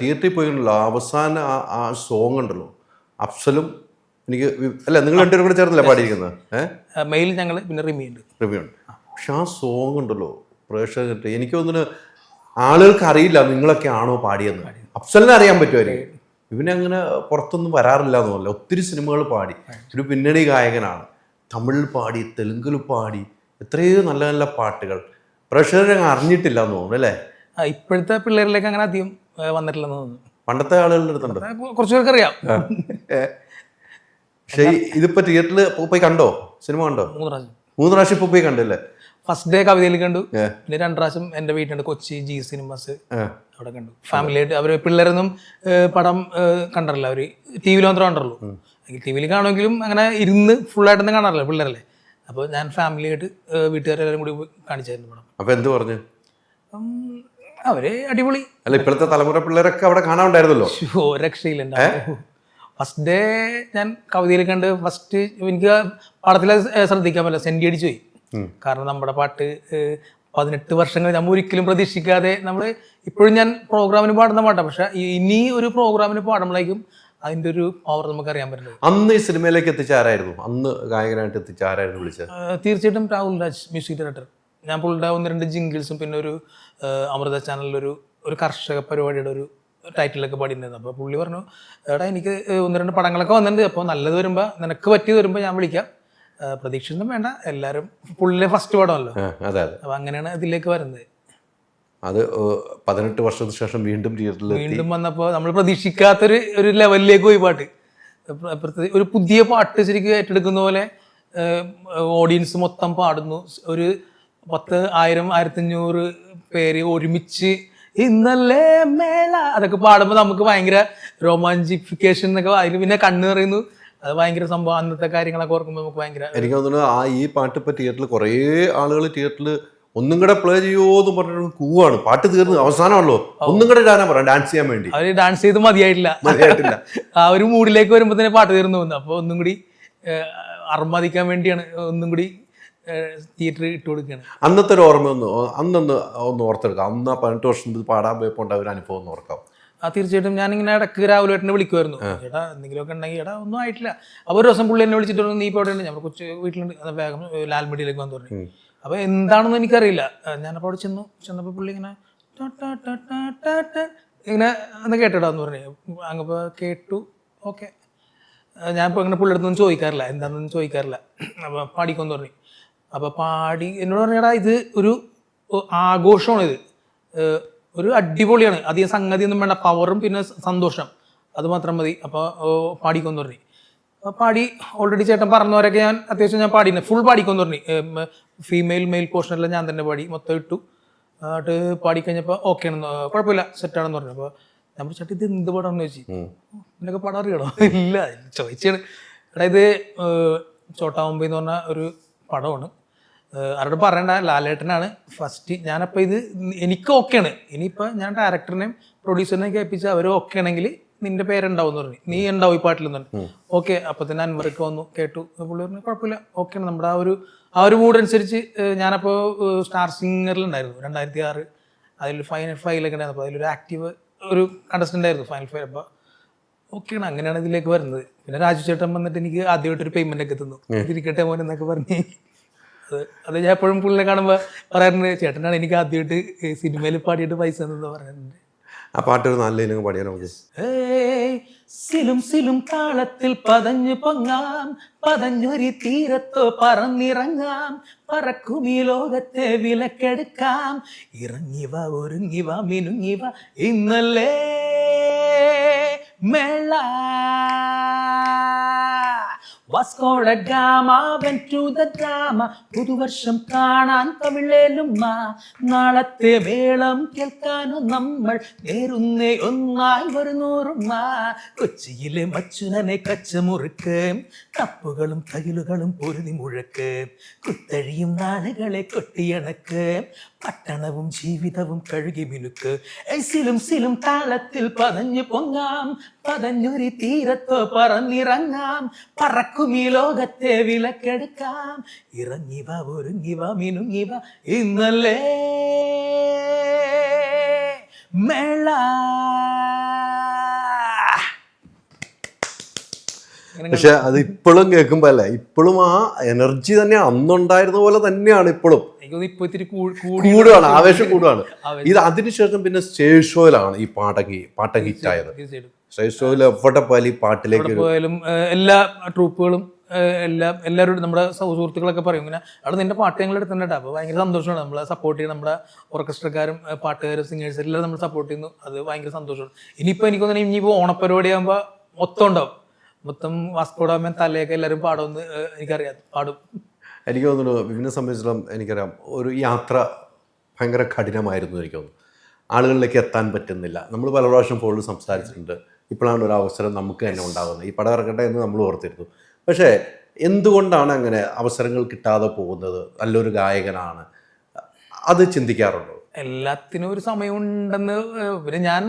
തിയേറ്ററിൽ പോയിട്ടുള്ള അവസാന ആ ആ സോങ് ഉണ്ടല്ലോ അഫ്സലും എനിക്ക് അല്ല നിങ്ങൾ രണ്ടുപേരും കൂടെ ചേർന്നില്ല പാടിയിരിക്കുന്നത്? ഏഹ് മെയിൽ ഞങ്ങൾ പിന്നെ റിമ്യൂ ഉണ്ട്. റിവ്യൂ ഉണ്ട്. പക്ഷെ ആ സോങ് ഉണ്ടല്ലോ പ്രേക്ഷകർ എനിക്ക് തോന്നുന്നു ആളുകൾക്ക് അറിയില്ല നിങ്ങളൊക്കെ ആണോ പാടിയെന്ന്. അഫ്സലിനെ അറിയാൻ പറ്റുമായിരിക്കും. ഇവനെ അങ്ങനെ പുറത്തൊന്നും വരാറില്ല എന്നല്ല ഒത്തിരി സിനിമകൾ പാടി. ഒരു പിന്നണി ഗായകനാണ്. തമിഴിൽ പാടി തെലുങ്കിൽ പാടി എത്രയോ നല്ല നല്ല പാട്ടുകൾ. പ്രേക്ഷകരെ അറിഞ്ഞിട്ടില്ല എന്ന് തോന്നുന്നു അല്ലേ? ഇപ്പോഴത്തെ പിള്ളേരിലേക്ക് അങ്ങനെ അധികം വന്നിട്ടില്ലെന്ന് തോന്നുന്നു. പണ്ടത്തെ ആളുകളുടെ അടുത്തുണ്ട്. കുറച്ച് പേർക്ക് അറിയാം പക്ഷേ ഇതിപ്പോ തിയേറ്ററിൽ പോയി കണ്ടോ? സിനിമ കണ്ടോ? മൂന്ന് പ്രാവശ്യം. മൂന്ന് പ്രാവശ്യം ഇപ്പൊ പോയി കണ്ടല്ലേ? ഫസ്റ്റ് ഡേ കവിതയിൽ കണ്ടു. പിന്നെ രണ്ട് പ്രാവശ്യം എന്റെ വീട്ടുണ്ട് കൊച്ചി ജി സിനിമാസ് അവിടെ കണ്ടു. ഫാമിലി ആയിട്ട് അവർ പിള്ളേരൊന്നും പടം കണ്ടറില്ല. അവർ ടി വിയിൽ മാത്രമേ കണ്ടുള്ളൂ. ടി വിയിൽ കാണുമെങ്കിലും അങ്ങനെ ഇരുന്ന് ഫുള്ളായിട്ടൊന്നും കാണാറില്ല പിള്ളേരല്ലേ. അപ്പോൾ ഞാൻ ഫാമിലി ആയിട്ട് ഏ, വീട്ടുകാരെല്ലാവരും കൂടി കാണിച്ചായിരുന്നു പടം. അപ്പൊ എന്ത് പറഞ്ഞു? അവർ അടിപൊളി. അല്ല ഇപ്പോഴത്തെ തലമുറ പിള്ളേരൊക്കെ അവിടെ കാണാനുണ്ടായിരുന്നല്ലോ. രക്ഷയില്ല ഫസ്റ്റ് ഡേ ഞാൻ കവിതയിൽ കണ്ട് ഫസ്റ്റ് എനിക്ക് പാടത്തിൽ ശ്രദ്ധിക്കാൻ പറ്റില്ല. സെന്റി അടിച്ചു പോയി. കാരണം നമ്മുടെ പാട്ട് പതിനെട്ട് വർഷങ്ങൾ നമ്മൾ ഒരിക്കലും പ്രതീക്ഷിക്കാതെ നമ്മൾ ഇപ്പോഴും ഞാൻ പ്രോഗ്രാമിന് പാടുന്ന പാട്ടാണ് പക്ഷെ ഇനി ഒരു പ്രോഗ്രാമിന് പാടുമ്പോഴേക്കും അതിന്റെ ഒരു പവർ നമുക്ക് അറിയാൻ പറ്റുന്നത് അന്ന് ഈ സിനിമയിലേക്ക് എത്തിച്ചാരായിരുന്നു അന്ന് ഗായകനായിട്ട് എത്തിച്ച ആരായിരുന്നു വിളിച്ചത്? തീർച്ചയായിട്ടും രാഹുൽ രാജ് മ്യൂസിക് ഡയറക്ടർ. ഞാൻ പുള്ളിയുടെ ഒന്ന് രണ്ട് ജിങ്കിൾസും പിന്നെ ഒരു അമൃത ചാനലിലൊരു ഒരു കർഷക പരിപാടിയുടെ ഒരു ടൈറ്റിലൊക്കെ പാടിയിട്ടുണ്ടായിരുന്നു. അപ്പോൾ പുള്ളി പറഞ്ഞു എടാ എനിക്ക് ഒന്ന് രണ്ട് പടങ്ങളൊക്കെ വന്നിട്ടുണ്ട്. അപ്പോൾ നല്ലത് വരുമ്പോൾ നിനക്ക് പറ്റിയത് വരുമ്പോൾ ഞാൻ വിളിക്കാം. പ്രതീക്ഷയൊന്നും വേണ്ട. എല്ലാവരും പുള്ളിലെ ഫസ്റ്റ് പടമല്ലോ. അതെ അപ്പോൾ അങ്ങനെയാണ് ഇതിലേക്ക് വരുന്നത്. അത് പതിനെട്ട് വർഷത്തിന് ശേഷം വീണ്ടും തിയേറ്ററിൽ വീണ്ടും വന്നപ്പോൾ നമ്മൾ പ്രതീക്ഷിക്കാത്തൊരു ഒരു ലെവലിലേക്ക് പോയി പാട്ട്. ഒരു പുതിയ പാട്ട് ശരിക്കും ഏറ്റെടുക്കുന്ന പോലെ ഓഡിയൻസ് മൊത്തം പാടുന്നു. ഒരു പത്ത് ആയിരം ആയിരത്തഞ്ഞൂറ് പേര് ഒരുമിച്ച് ഇന്നല്ലേ മേള. അതൊക്കെ പാടുമ്പോൾ നമുക്ക് ഭയങ്കര റൊമാന്റിഫിക്കേഷൻ എന്നൊക്കെ അതിന് പിന്നെ കണ്ണ് പറയുന്നു അത് ഭയങ്കര സംഭവം. അന്നത്തെ കാര്യങ്ങളൊക്കെ ഓർക്കുമ്പോൾ നമുക്ക് ഭയങ്കര എനിക്ക് തോന്നുന്നു ആ ഈ പാട്ട് ഇപ്പൊ തിയേറ്ററിൽ കുറേ ആളുകൾ തിയേറ്ററിൽ ഒന്നും കൂടെ പ്ലേ ചെയ്യുമോ എന്ന് പറഞ്ഞിട്ട് കൂവാണ് പാട്ട് തീർന്നു അവസാനമല്ലോ ഒന്നും കൂടെ ഇടാനാ പറയാം. ഡാൻസ് ചെയ്യാൻ വേണ്ടി. അവർ ഡാൻസ് ചെയ്ത് മതിയായിട്ടില്ല. മതിയായിട്ടില്ല. ആ ഒരു മൂഡിലേക്ക് വരുമ്പോൾ തന്നെ പാട്ട് തീർന്നു പോകുന്നു. അപ്പോൾ ഒന്നും കൂടി അർമാദിക്കാൻ വേണ്ടിയാണ് ഒന്നും കൂടി തിയേറ്റർ ഇട്ട് കൊടുക്കുകയാണ് അന്നത്തെ ഒരു ഓർമ്മ ഒന്ന് അന്നൊന്ന് ഒന്ന് ഓർത്തെടുക്കാം. അന്ന് ആ പതിനെട്ട് വർഷം പാടാൻ പോയപ്പോൾ ഉണ്ടായ ഒരു അനുഭവം ഒന്ന് ഓർക്കാം. ആ തീർച്ചയായിട്ടും ഞാനിങ്ങനെ ഇടയ്ക്ക് രാവിലെ ഏട്ടനെ വിളിക്കുമായിരുന്നു എടാ എന്തെങ്കിലുമൊക്കെ ഉണ്ടെങ്കിൽ എടാ ഒന്നും ആയിട്ടില്ല. അപ്പോൾ ഒരു ദിവസം പുള്ളി എന്നെ വിളിച്ചിട്ട് പറഞ്ഞു, നീ ഇപ്പോൾ എവിടെയുണ്ട് ഞാൻ കൊച്ചു വീട്ടിലുണ്ട്. അത് വേഗം ലാൽമടിയിലേക്ക് വന്നു പറഞ്ഞു. അപ്പോൾ എന്താണെന്ന് എനിക്കറിയില്ല. ഞാനപ്പോൾ അവിടെ ചെന്നു. ചെന്നപ്പോൾ പുള്ളി ഇങ്ങനെ ഇങ്ങനെ ഒന്ന് കേട്ടിടാ എന്ന് പറഞ്ഞു. അങ്ങപ്പോൾ കേട്ടു. ഓക്കെ. ഞാൻ ഇപ്പോൾ ഇങ്ങനെ പുള്ളിയുടെ അടുത്തൊന്നും ചോദിക്കാറില്ല. എന്താണെന്നൊന്നും ചോദിക്കാറില്ല. അപ്പോൾ പാടിക്കൊന്ന് പറഞ്ഞു. അപ്പോൾ പാടി എന്നോട് പറഞ്ഞാടാ ഇത് ഒരു ആഘോഷമാണ് ഇത്. ഒരു അടിപൊളിയാണ്. അധികം സംഗതി ഒന്നും വേണ്ട പവറും പിന്നെ സന്തോഷം. അത് മാത്രം മതി. അപ്പോൾ പാടിക്കൊന്ന് പറഞ്ഞു. പാടി ഓൾറെഡി ചേട്ടൻ പറഞ്ഞവരൊക്കെ ഞാൻ അത്യാവശ്യം ഞാൻ പാടിനെ ഫുൾ പാടിക്കൊന്ന് പറഞ്ഞു. ഫീമെയിൽ മെയിൽ പോർഷനെല്ലാം ഞാൻ തന്നെ പാടി. മൊത്തം ഇട്ടു. എന്നിട്ട് പാടിക്കഴിഞ്ഞപ്പോൾ ഓക്കെ ആണെന്ന് കുഴപ്പമില്ല സെറ്റാണെന്ന് പറഞ്ഞു. അപ്പോൾ ഞാൻ ചേട്ടൻ ചേട്ടാ ഇത് എന്ത് പടമാണെന്ന് ചോദിച്ചു? നിനക്ക് പടം അറിയണോ ഇല്ല ചോദിച്ചാണ്. എടാ ഇത് ചോട്ടാവുമ്പ എന്ന് പറഞ്ഞ ഒരു പടമാണ്. ആരോട് പറയണ്ട ലാലേട്ടനാണ്. ഫസ്റ്റ് ഞാനപ്പോൾ ഇത് എനിക്ക് ഓക്കെയാണ് ഇനിയിപ്പോൾ ഞാൻ ഡയറക്ടറിനെയും പ്രൊഡ്യൂസറിനെയും കേൾപ്പിച്ച് അവർ ഓക്കെ ആണെങ്കിൽ നിന്റെ പേരുണ്ടാവും എന്ന് പറഞ്ഞു. നീ ഉണ്ടാവും ഈ പാട്ടിൽ പറഞ്ഞു ഓക്കെ അപ്പോൾ തന്നെ അൻവർക്ക് വന്നു കേട്ടു. പുള്ളി പറഞ്ഞു കുഴപ്പമില്ല ഓക്കെയാണ് നമ്മുടെ ആ ഒരു ആ ഒരു മൂഡ് അനുസരിച്ച് ഞാനപ്പോൾ സ്റ്റാർ സിംഗറിലുണ്ടായിരുന്നു രണ്ടായിരത്തി ആറ് അതിൽ ഫൈനൽ ഫൈവിലൊക്കെ ഉണ്ടായിരുന്നു. അപ്പോൾ അതിലൊരു ആക്റ്റീവ് ഒരു കണ്ടസ്റ്റന്റ് ആയിരുന്നു ഫൈനൽ ഫൈവ് അപ്പോൾ ഓക്കെയാണ് അങ്ങനെയാണ് ഇതിലേക്ക് വരുന്നത്. പിന്നെ രാജു ചേട്ടൻ വന്നിട്ട് എനിക്ക് ആദ്യമായിട്ടൊരു പേയ്മെന്റ് ഒക്കെ തന്നു. ഇരിക്കട്ടെ മോൻ എന്നൊക്കെ പറഞ്ഞ്. അത് അത് ഞാൻ എപ്പോഴും പുള്ളിനെ കാണുമ്പോൾ പറയാറുണ്ട് ചേട്ടനാണ് എനിക്ക് ആദ്യമായിട്ട് സിനിമയിൽ പാടിയിട്ട് പൈസ തന്നത് പറയാറുണ്ട് ആ പാട്ട് ഒരു നല്ല ഇനം പാടിയാൽ നമുക്ക് സിലും സിലും താളത്തിൽ പതഞ്ഞു പൊങ്ങാം പതഞ്ഞൊരി തീരത്തോ പറന്നിറങ്ങാം പറക്കും ഈ ലോകത്തെ വിലക്കെടുക്കാം ഇറങ്ങിവ ഒരുങ്ങിവ മിനുങ്ങിവ ഇന്നല്ലേ മേള. Vasco da Gama when to the drama പുതുവർഷം കാണാൻ തമിഴേലും നാളത്തെ വേളം കേൾക്കാനും നമ്മൾ നേരുന്നേ ഒന്നായി വരുന്നൂറുമ്മ. കൊച്ചിയിലെ മച്ചുനനെ കച്ചമുറുക്ക്. കപ്പുകളും തകിലുകളും പൊരുതി മുഴക്ക്. കുത്തഴിയും നാളുകളെ കൊട്ടിയണക്ക്. പട്ടണവും ജീവിതവും കഴുകി മിനുക്ക്. എസിലും സിലും സിലും താളത്തിൽ പതഞ്ഞു പൊങ്ങാം. പതഞ്ഞൊരു തീരത്തോ പറന്നിറങ്ങാം. പറക്കും ഈ ലോകത്തെ വിലക്കെടുക്കാം ഇറങ്ങിവ ഒരുങ്ങിവ മിനുങ്ങിവ ഇന്നല്ലേ മേള. പക്ഷെ അത് ഇപ്പോഴും കേൾക്കുമ്പോ അല്ലേ ഇപ്പോഴും ആ എനർജി തന്നെ അന്നുണ്ടായിരുന്ന പോലെ തന്നെയാണ് ഇപ്പോഴും. കൂടുകയാണ് ആവേശം കൂടുകയാണ് ഇത് അതിനുശേഷം പിന്നെ സ്റ്റേജ് ഷോയിലാണ് ഈ പാട്ടൊക്കെ പാട്ട് ഹിറ്റായത് സ്റ്റേജ് ഷോയിൽ എവിടെ പോയാലും ഈ പാട്ടിലേക്ക് പോയാലും എല്ലാ ട്രൂപ്പുകളും എല്ലാ എല്ലാം എല്ലാവരും നമ്മുടെ സുഹൃത്തുക്കളൊക്കെ പറയും. ഇങ്ങനെ അവിടെ നിന്റെ പാട്ട് ഞങ്ങൾ എടുത്തിട്ടുണ്ട് അപ്പോൾ ഭയങ്കര സന്തോഷമാണ്. നമ്മളെ സപ്പോർട്ട് ചെയ്യുന്ന നമ്മുടെ ഓർക്കസ്ട്രക്കാരും പാട്ടുകാരും സിംഗേഴ്സ് എല്ലാം നമ്മൾ സപ്പോർട്ട് ചെയ്യുന്നു. അത് ഭയങ്കര സന്തോഷമാണ്. ഇനിയിപ്പോൾ എനിക്ക് തോന്നുന്നു ഇനിയിപ്പോൾ ഓണപ്പരിപാടി ആകുമ്പോൾ മൊത്തം ഉണ്ടാവും. മൊത്തം വാസ്കോഡാമൻ തലയൊക്കെ എല്ലാവരും പാടുമെന്ന് എനിക്കറിയാം. പാടും. എനിക്ക് തോന്നുന്നു വിപിനെ സംബന്ധിച്ചിടത്തോളം എനിക്കറിയാം ഒരു യാത്ര ഭയങ്കര കഠിനമായിരുന്നു എനിക്ക് തോന്നുന്നു. ആളുകളിലേക്ക് എത്താൻ പറ്റുന്നില്ല. നമ്മൾ പല പ്രാവശ്യം ഫോണിൽ സംസാരിച്ചിട്ടുണ്ട്. ഇപ്പോഴാണ് ഒരു അവസരം നമുക്ക് തന്നെ ഉണ്ടാകുന്നത്. ഈ പടം ഇറക്കട്ടെ എന്ന് നമ്മൾ ഓർത്തിരുന്നു. പക്ഷേ എന്തുകൊണ്ടാണ് അങ്ങനെ അവസരങ്ങൾ കിട്ടാതെ പോകുന്നത്? നല്ലൊരു ഗായകനാണ്. അത് ചിന്തിക്കാറുണ്ടോ? എല്ലാത്തിനും ഒരു സമയമുണ്ടെന്ന് പിന്നെ ഞാൻ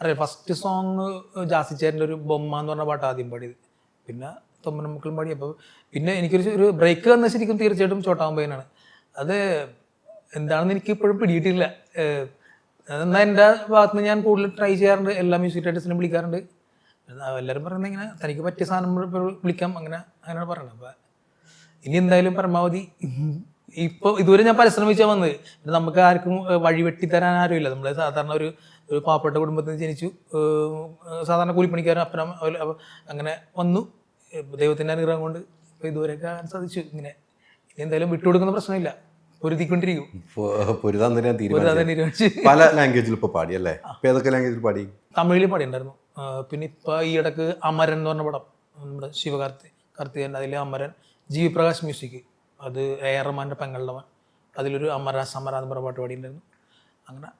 അറിയാം. ഫസ്റ്റ് സോങ് ജാസിച്ചേരന്റെ ഒരു ബൊമ്മ എന്ന് പറഞ്ഞ പാട്ട് ആദ്യം പാടിയത്. പിന്നെ തൊമ്മന മക്കളും പാടി. അപ്പോൾ പിന്നെ എനിക്കൊരു ഒരു ബ്രേക്ക് വന്ന ശരിക്കും തീർച്ചയായിട്ടും ചോട്ടാമ്പയനാണ് അത് എന്താണെന്ന് എനിക്ക് ഇപ്പോഴും പിടിയിട്ടില്ല ഏഹ്, എന്റെ ഭാഗത്ത് നിന്ന് ഞാൻ കൂടുതൽ ട്രൈ ചെയ്യാറുണ്ട്. എല്ലാ മ്യൂസിക് ഡയറക്ടേഴ്സിനും വിളിക്കാറുണ്ട്. എല്ലാവരും പറയുന്നത് ഇങ്ങനെ തനിക്ക് പറ്റിയ സാധനം വിളിക്കാം അങ്ങനെ അങ്ങനെയാണ് പറയുന്നത്. അപ്പൊ ഇനി എന്തായാലും പരമാവധി ഇപ്പൊ ഇതുവരെ ഞാൻ പരിശ്രമിച്ചാൽ വന്നത്. നമുക്ക് ആർക്കും വഴി വെട്ടിത്തരാൻ ആരുമില്ല. നമ്മൾ സാധാരണ ഒരു ഒരു പാവപ്പെട്ട കുടുംബത്തിൽ ജനിച്ചു സാധാരണ കൂലിപ്പണിക്കാരൻ അപ്പനം അങ്ങനെ വന്നു. ദൈവത്തിന്റെ അനുഗ്രഹം കൊണ്ട് ഇപ്പൊ ഇതുവരെയൊക്കെ സാധിച്ചു. ഇങ്ങനെ എന്തായാലും വിട്ടുകൊടുക്കുന്ന പ്രശ്നമില്ല. പൊരുതിക്കൊണ്ടിരിക്കും. പൊരുതാൻ തന്നെ തീരുമാനിച്ചു. പല ലാംഗ്വേജിൽ ഇപ്പോൾ പാടി അല്ലേ? ഏതൊക്കെ ലാംഗ്വേജിൽ പാടി? തമിഴിൽ പാടിയുണ്ടായിരുന്നു. പിന്നെ ഇപ്പൊ ഈ ഇടയ്ക്ക് അമരൻ എന്ന് പറഞ്ഞ പടം നമ്മുടെ ശിവകാർത്തി കാർത്തികൻ അതിലെ അമരൻ. G Prakash music. അത് എ ആർ റഹ്മാന്റെ പെങ്ങളുടെ മകൻ അതിലൊരു അമര സമര എന്ന് പറഞ്ഞ പാട്ട് പാടിയിട്ടുണ്ടായിരുന്നു അങ്ങനെ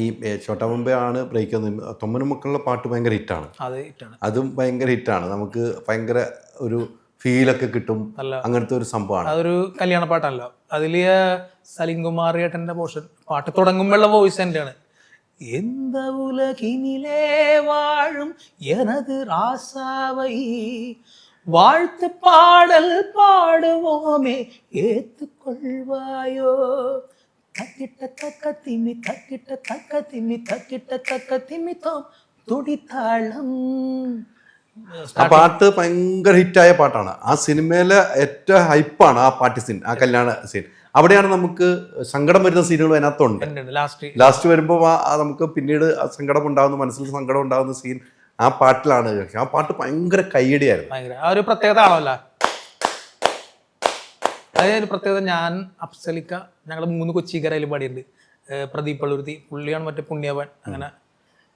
ഈ ചോട്ടാ മുമ്പേ ആണ് ബ്രേക്ക് തൊമ്മനും മക്കളുടെ പാട്ട് ഭയങ്കര ഹിറ്റാണ്. അത് ഹിറ്റാണ്. അതും ഭയങ്കര ഹിറ്റാണ്. നമുക്ക് ഭയങ്കര ഒരു ഫീലൊക്കെ കിട്ടും നല്ല അങ്ങനത്തെ ഒരു സംഭവമാണ് അതൊരു കല്യാണ പാട്ടല്ല അതിൽ സലിം കുമാർ ഏട്ടൻ്റെ പോർഷൻ പാട്ട് തുടങ്ങുമ്പോഴുള്ള വോയിസ് തന്നെയാണ് எந்த உலகினிலே வாழும் எனது ராசாவை வாழ்த்து பாடல் பாடுவோமே ஏத்துக்கொள்வாயோ தக்கிட்ட தக்க திமி தக்கிட்ட தக்க திமி தக்கிட்ட தக்க திமித்தோம் തുടിത്താളം ആ പാട്ട് ഭയങ്കര ഹിറ്റായ പാട്ടാണ്. ആ സിനിമയിലെ ഏറ്റവും ഹൈപ്പാണ് ആ പാട്ട് സീൻ ആ കല്യാണ സീൻ. അവിടെയാണ് നമുക്ക് സങ്കടം വരുന്ന സീനുകൾ അതിനകത്തുണ്ട്. ലാസ്റ്റ് വരുമ്പോൾ ആ നമുക്ക് പിന്നീട് സങ്കടം ഉണ്ടാകുന്ന മനസ്സിൽ സങ്കടം ഉണ്ടാകുന്ന സീൻ ആ പാട്ടിലാണ്. ആ പാട്ട് ഭയങ്കര ആ ഒരു പ്രത്യേകത ആണല്ലോ. അതായത് പ്രത്യേകത ഞാൻ അഫ്സലിക്ക ഞങ്ങൾ മൂന്ന് കൊച്ചിക്കരയിൽ പാടിയിട്ടുണ്ട്. പ്രദീപ് പള്ളുരുത്തി പുള്ളിയാണ് മറ്റേ പുണ്യവൻ. അങ്ങനെ